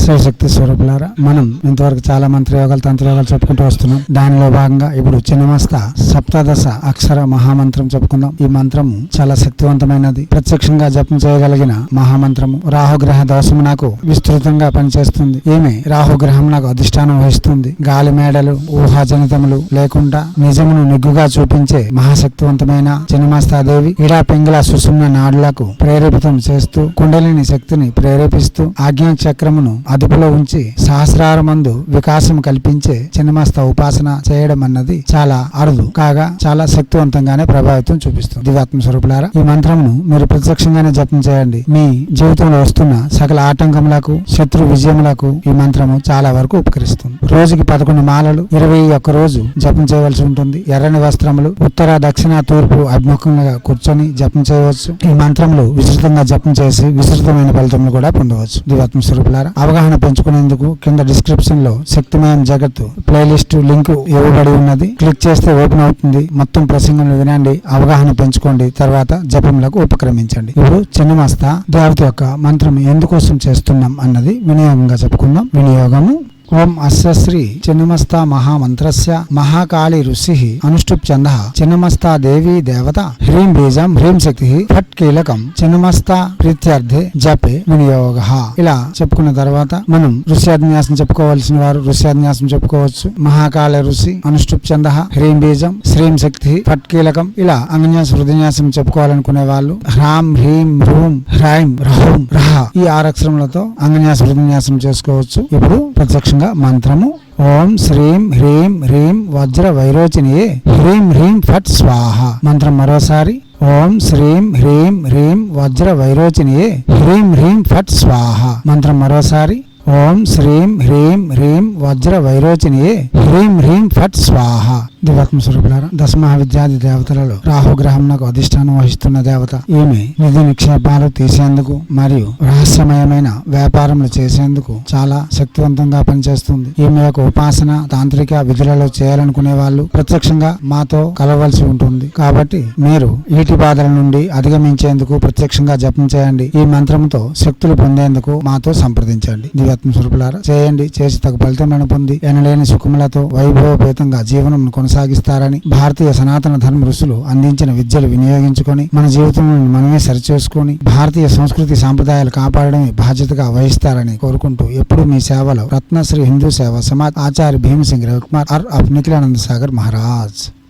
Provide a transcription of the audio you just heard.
శివశక్తి స్వరూపులారా మనం ఇంతవరకు చాలా మంత్రయోగాలు తంత్రయోగాలు చెప్పుకుంటూ వస్తున్నాం. దానిలో భాగంగా ఇప్పుడు చిన్నమస్త సప్తదశ అక్షర మహామంత్రం చెప్పుకుందాం. ఈ మంత్రము చాలా శక్తివంతమైనది. ప్రత్యక్షంగా జపం చేయగలిగిన మహామంత్రము రాహుగ్రహ దోషము నాకు విస్తృతంగా పనిచేస్తుంది. ఏమి? రాహుగ్రహం నాకు అధిష్టానం వహిస్తుంది. గాలి మేడలు ఊహాజనితములు లేకుండా నిజమును నిగ్గుగా చూపించే మహాశక్తివంతమైన చిన్నమస్తాదేవి ఇడా పింగళ సుసుమ్న నాడులకు ప్రేరేపితం చేస్తూ కుండలిని శక్తిని ప్రేరేపిస్తూ ఆజ్ఞా చక్రమును అదుపులో ఉంచి సహస్రారమందు వికాసం కల్పించే చిన్నమస్త ఉపాసన చేయడం అన్నది చాలా అరుదు. కాగా చాలా శక్తివంతంగానే ప్రభావితం చూపిస్తుంది. దివాత్మ స్వరూపులారా ఈ మంత్రమును మీరు ప్రత్యక్షంగానే జపం చేయండి. మీ జీవితంలో వస్తున్న సకల ఆటంకములకు శత్రు విజయములకు ఈ మంత్రము చాలా వరకు ఉపకరిస్తుంది. రోజుకి పదకొండు మాలలు ఇరవై ఒక్క రోజు జపం చేయవలసి ఉంటుంది. ఎర్రని వస్త్రములు ఉత్తర దక్షిణ తూర్పు అభిముఖంగా కూర్చొని జపం చేయవచ్చు. ఈ మంత్రములు విస్తృతంగా జపం చేసి విస్తృతమైన ఫలితములు కూడా పొందవచ్చు. దివాత్మ స్వరూపులారా అవగాహన పెంచుకునేందుకు కింద డిస్క్రిప్షన్లో శక్తిమయం జగత్ ప్లేలిస్ట్ లింక్ ఇవ్వబడి ఉన్నది. క్లిక్ చేస్తే ఓపెన్ అవుతుంది. మొత్తం ప్రసంగం వినండి. అవగాహన పెంచుకోండి. తర్వాత జపంలకు ఉపక్రమించండి. ఇప్పుడు చిన్నమస్త దేవత యొక్క మంత్రం ఎందుకోసం చేస్తున్నాం అన్నది వినియోగంగా చెప్పుకుందాం. వినియోగము ఓం అస్య శ్రీ చిన్నమస్తా మహామంత్రస్య మహాకాళి ఋషి అనుష్ఠుప్ చంద చిన్నమస్తా దేవి దేవత హ్రీం బీజం హ్రీం శక్తి ఫట్ కీలకం చిన్నమస్తా ప్రీత్యర్థే జపే వినియోగ ఇలా చెప్పుకున్న తర్వాత మనం ఋష్యాన్యాసం చెప్పుకోవాల్సిన వారు ఋష్యాన్యాసం చెప్పుకోవచ్చు. మహాకాళ ఋషి అనుష్ఠుప్ చంద హ్రీం బీజం శ్రీం శక్తి ఫట్ కీలకం ఇలా అంగన్యాస హృదయన్యాసం చెప్పుకోవాలనుకునే వాళ్ళు హ్రాం హ్రీం హ్రూం హ్రైం రహూం రహ ఈ ఆరక్షరములతో అంగన్యాస హృదయన్యాసం చేసుకోవచ్చు. ఇప్పుడు ప్రత్యక్షంగా మంత్రము. ఓం శ్రీం హ్రీం హ్రీం వజ్ర వైరోచిని హ్రీం హ్రీం ఫట్ స్వాహ. మంత్రం మరోసారి. ఓం శ్రీం హ్రీం హ్రీం వజ్ర వైరోచిని హ్రీం హ్రీం ఫట్ స్వాహ. మంత్రం మరోసారి. ఓం శ్రీం హ్రీం హ్రీం వజ్ర వైరోచిని హ్రీం హ్రీం ఫట్ స్వాహ. దివాత్మ స్వరూపులారా దశమహావిద్యాది దేవతలలో రాహుగ్రహం నాకు అధిష్టానం వహిస్తున్న దేవత. ఈమె నిధి నిక్షేపాలు తీసేందుకు మరియు రహస్యమయమైన వ్యాపారములు చేసేందుకు చాలా శక్తివంతంగా పనిచేస్తుంది. ఈమె యొక్క ఉపాసన తాంత్రిక విధులలో చేయాలనుకునే వాళ్ళు ప్రత్యక్షంగా మాతో కలవలసి ఉంటుంది. కాబట్టి మీరు ఈటి బాధల నుండి అధిగమించేందుకు ప్రత్యక్షంగా జపం చేయండి. ఈ మంత్రంతో శక్తులు పొందేందుకు మాతో సంప్రదించండి. దివ్య స్వరూపులారా చేయండి. చేసి తగు ఫలితం పొంది ఎనలేని సుఖములతో వైభవపేతంగా జీవనం కొనసాగిస్తారని భారతీయ సనాతన ధర్మ ఋషులు అందించిన విద్యలు వినియోగించుకొని మన జీవితంలో మనమే సరిచేసుకొని భారతీయ సంస్కృతి సాంప్రదాయాలు కాపాడడమే బాధ్యతగా వహిస్తారని కోరుకుంటూ ఎప్పుడు మీ సేవలో రత్నశ్రీ హిందూ సేవ సమాజ్ ఆచార్య భీమసింగ్ రవికుమార్ ఆర్ ఆఫ్ నిఖిలానంద సాగర్ మహారాజ్.